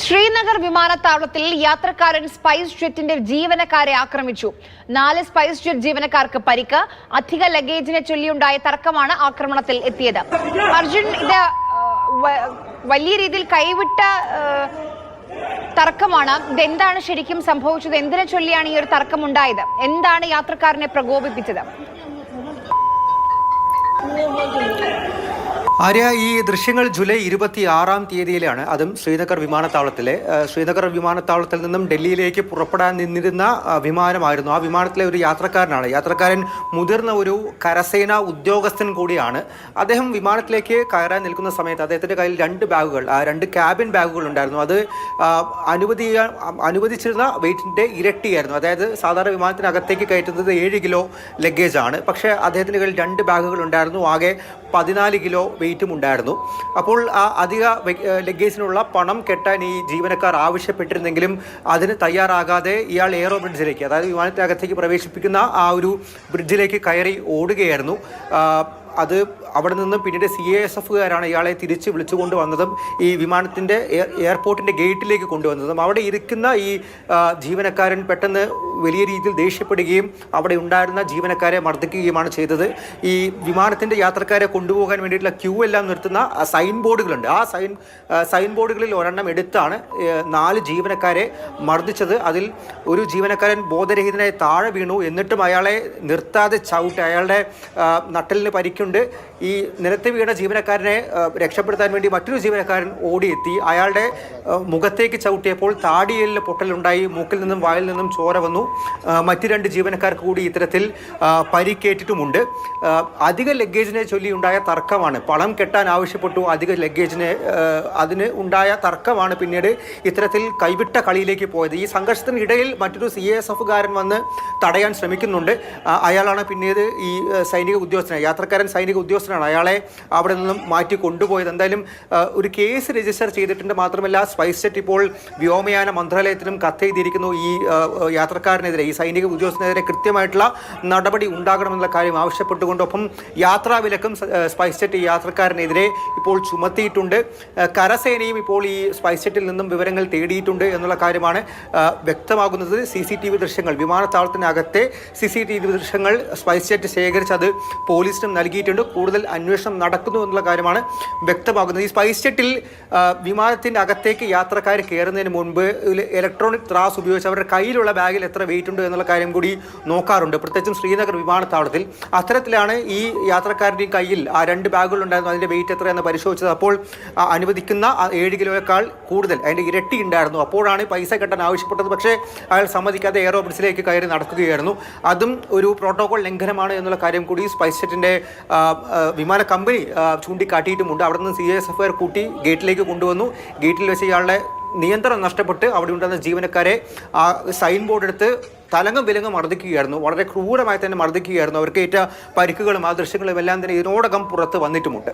ശ്രീനഗർ വിമാനത്താവളത്തിൽ യാത്രക്കാരൻ സ്പൈസ് ജെറ്റിന്റെ ജീവനക്കാരെ ആക്രമിച്ചു. നാല് സ്പൈസ് ജെറ്റ് ജീവനക്കാർക്ക് പരിക്ക് അധിക ലഗേജിനെ ചൊല്ലിയുണ്ടായ തർക്കമാണ് ആക്രമണത്തിൽ എത്തിയത്. അർജുൻ ഇത് വലിയ രീതിയിൽ കൈവിട്ട തർക്കമാണ്. ഇതെന്താണ് ശരിക്കും സംഭവിച്ചത്? എന്തിനെ ചൊല്ലിയാണ് ഈ ഒരു തർക്കം ഉണ്ടായത് എന്താണ് യാത്രക്കാരനെ പ്രകോപിപ്പിച്ചത്? ആര്യ ഈ ദൃശ്യങ്ങൾ ജൂലൈ ഇരുപത്തി ആറാം തീയതിയിലാണ്. അതും ശ്രീനഗർ വിമാനത്താവളത്തിലെ ശ്രീനഗർ വിമാനത്താവളത്തിൽ നിന്നും ഡൽഹിയിലേക്ക് പുറപ്പെടാൻ നിന്നിരുന്ന വിമാനമായിരുന്നു. ആ വിമാനത്തിലെ ഒരു യാത്രക്കാരനാണ്. യാത്രക്കാരൻ മുതിർന്ന ഒരു കരസേനാ ഉദ്യോഗസ്ഥൻ കൂടിയാണ്. അദ്ദേഹം വിമാനത്തിലേക്ക് കയറാൻ നിൽക്കുന്ന സമയത്ത് അദ്ദേഹത്തിന്റെ കയ്യിൽ രണ്ട് ബാഗുകൾ രണ്ട് ക്യാബിൻ ബാഗുകൾ ഉണ്ടായിരുന്നു. അത് അനുവദി അനുവദിച്ചിരുന്ന വെയിറ്റിന്റെ ഇരട്ടിയായിരുന്നു. അതായത് സാധാരണ വിമാനത്തിനകത്തേക്ക് കയറ്റുന്നത് ഏഴ് കിലോ ലഗേജ് ആണ് പക്ഷേ അദ്ദേഹത്തിന്റെ കയ്യിൽ രണ്ട് ബാഗുകൾ ഉണ്ടായിരുന്നു. ആകെ പതിനാല് കിലോ ഉണ്ടായിരുന്നു. അപ്പോൾ ആ അധിക ലഗേജിനുള്ള പണം കെട്ടാൻ ഈ ജീവനക്കാർ ആവശ്യപ്പെട്ടിരുന്നെങ്കിലും അതിന് തയ്യാറാകാതെ ഇയാൾ എയറോ ബ്രിഡ്ജിലേക്ക് അതായത് വിമാനത്തിനകത്തേക്ക് പ്രവേശിപ്പിക്കുന്ന ആ ഒരു ബ്രിഡ്ജിലേക്ക് കയറി ഓടുകയായിരുന്നു. അത് അവിടെ നിന്നും പിന്നീട് സി എസ് എഫുകാരാണ് ഇയാളെ തിരിച്ച് വിളിച്ചുകൊണ്ട് വന്നതും ഈ വിമാനത്തിന്റെ എയർപോർട്ടിന്റെ ഗേറ്റിലേക്ക് കൊണ്ടുവന്നതും. അവിടെ ഇരിക്കുന്ന ഈ ജീവനക്കാരൻ പെട്ടെന്ന് വലിയ രീതിയിൽ ദേഷ്യപ്പെടുകയും അവിടെ ഉണ്ടായിരുന്ന ജീവനക്കാരെ മർദ്ദിക്കുകയുമാണ് ചെയ്തത്. ഈ വിമാനത്തിന്റെ യാത്രക്കാരെ കൊണ്ടുപോകാൻ വേണ്ടിയിട്ടുള്ള ക്യൂ എല്ലാം നിർത്തുന്ന സൈൻ ബോർഡുകളുണ്ട് ആ സൈൻ സൈൻ ബോർഡുകളിൽ ഒരെണ്ണം എടുത്താണ് നാല് ജീവനക്കാരെ മർദ്ദിച്ചത്. അതിൽ ഒരു ജീവനക്കാരൻ ബോധരഹിതനായി താഴെ വീണു. എന്നിട്ടും അയാളെ നിർത്താതെ ചവിട്ടി അയാളുടെ നട്ടലിന് പരിക്കുണ്ട്. നിലത്ത് വീണ ജീവനക്കാരനെ രക്ഷപ്പെടുത്താൻ വേണ്ടി മറ്റൊരു ജീവനക്കാരൻ ഓടിയെത്തി. അയാളുടെ മുഖത്തേക്ക് ചവിട്ടിയപ്പോൾ താടിയലിൽ പൊട്ടലുണ്ടായി മൂക്കിൽ നിന്നും വായിൽ നിന്നും ചോര വന്നു. മറ്റു രണ്ട് ജീവനക്കാർക്ക് കൂടി ഇത്തരത്തിൽ പരിക്കേറ്റിട്ടുമുണ്ട്. അധിക ലഗേജിനെ ചൊല്ലിയുണ്ടായ തർക്കമാണ്. പണം കെട്ടാൻ ആവശ്യപ്പെട്ടു അധിക ലഗേജിന് അതിന് ഉണ്ടായ തർക്കമാണ് പിന്നീട് ഇത്തരത്തിൽ കൈവിട്ട കളിയിലേക്ക് പോയത്. ഈ സംഘർഷത്തിനിടയിൽ മറ്റൊരു സി എസ് എഫുകാരൻ വന്ന് തടയാൻ ശ്രമിക്കുന്നുണ്ട്. അയാളാണ് പിന്നീട് ഈ സൈനിക ഉദ്യോഗസ്ഥനെ യാത്രക്കാരൻ സൈനിക ഉദ്യോഗസ്ഥനാണ്. അയാളെ അവിടെ നിന്നും മാറ്റി കൊണ്ടുപോയത്. എന്തായാലും ഒരു കേസ് രജിസ്റ്റർ ചെയ്തിട്ടുണ്ട് മാത്രമല്ല സ്പൈസ് ജെറ്റ് ഇപ്പോൾ വ്യോമയാന മന്ത്രാലയത്തിനും കത്തെഴുതിയിരിക്കുന്നു ഈ യാത്രക്കാരനെതിരെ ഈ സൈനിക ഉദ്യോഗസ്ഥനെതിരെ കൃത്യമായിട്ടുള്ള നടപടി ഉണ്ടാകണമെന്നുള്ള കാര്യം ആവശ്യപ്പെട്ടുകൊണ്ടൊപ്പം യാത്രാ വിലക്കും സ്പൈസ് ജെറ്റ് യാത്രക്കാരനെതിരെ ഇപ്പോൾ ചുമത്തിയിട്ടുണ്ട്. കരസേനയും ഇപ്പോൾ ഈ സ്പൈസ് ജെറ്റിൽ നിന്നും വിവരങ്ങൾ തേടിയിട്ടുണ്ട് എന്നുള്ള കാര്യമാണ് വ്യക്തമാകുന്നത്. സി സി ടി വി ദൃശ്യങ്ങൾ വിമാനത്താവളത്തിനകത്തെ സി സി ടി വി ദൃശ്യങ്ങൾ സ്പൈസ് ജെറ്റ് ശേഖരിച്ച് അത് പോലീസിനും നൽകിയിട്ടുണ്ട്. കൂടുതൽ അന്വേഷണം നടക്കുന്നു എന്നുള്ള കാര്യമാണ് വ്യക്തമാകുന്നത്. ഈ സ്പൈസ് ജെറ്റിൽ വിമാനത്തിന്റെ അകത്തേക്ക് യാത്രക്കാർ കയറുന്നതിന് മുൻപ് ഇലക്ട്രോണിക് ത്രാസ് ഉപയോഗിച്ച് അവരുടെ കയ്യിലുള്ള ബാഗിൽ എത്ര വെയിറ്റ് ഉണ്ട് എന്നുള്ള കാര്യം കൂടി നോക്കാറുണ്ട്. പ്രത്യേകിച്ചും ശ്രീനഗർ വിമാനത്താവളത്തിൽ. അത്തരത്തിലാണ് ഈ യാത്രക്കാരുടെയും കയ്യിൽ ആ രണ്ട് ബാഗുകളുണ്ടായിരുന്നു അതിന്റെ വെയിറ്റ് എത്രയെന്ന് പരിശോധിച്ചത്. അപ്പോൾ അനുവദിക്കുന്ന ഏഴ് കിലോയേക്കാൾ കൂടുതൽ അതിന്റെ ഇരട്ടി ഉണ്ടായിരുന്നു. അപ്പോഴാണ് പൈസ കെട്ടാൻ ആവശ്യപ്പെട്ടത്. പക്ഷേ അയാൾ സമ്മതിക്കാതെ എയറോ ബ്രിഡ്ജിലേക്ക് കയറി നടക്കുകയായിരുന്നു. അതും ഒരു പ്രോട്ടോകോൾ ലംഘനമാണ് എന്നുള്ള കാര്യം കൂടി സ്പൈസ് ജെറ്റിന്റെ വിമാന കമ്പനി ചൂണ്ടിക്കാട്ടിയിട്ടുമുണ്ട്. അവിടെ നിന്ന് സി എസ് എഫ് കൂട്ടി ഗേറ്റിലേക്ക് കൊണ്ടുവന്നു. ഗേറ്റിൽ വെച്ച് ഇയാളുടെ നിയന്ത്രണം നഷ്ടപ്പെട്ട് അവിടെ ഉണ്ടായിരുന്ന ജീവനക്കാരെ ആ സൈൻ ബോർഡ് എടുത്ത് തലങ്ങും വിലങ്ങും മർദ്ദിക്കുകയായിരുന്നു. വളരെ ക്രൂരമായി തന്നെ മർദ്ദിക്കുകയായിരുന്നു. അവർക്ക് ഏറ്റ പരിക്കുകളും ആ ദൃശ്യങ്ങളും എല്ലാം തന്നെ ഇതിനോടകം പുറത്ത് വന്നിട്ടുമുണ്ട്.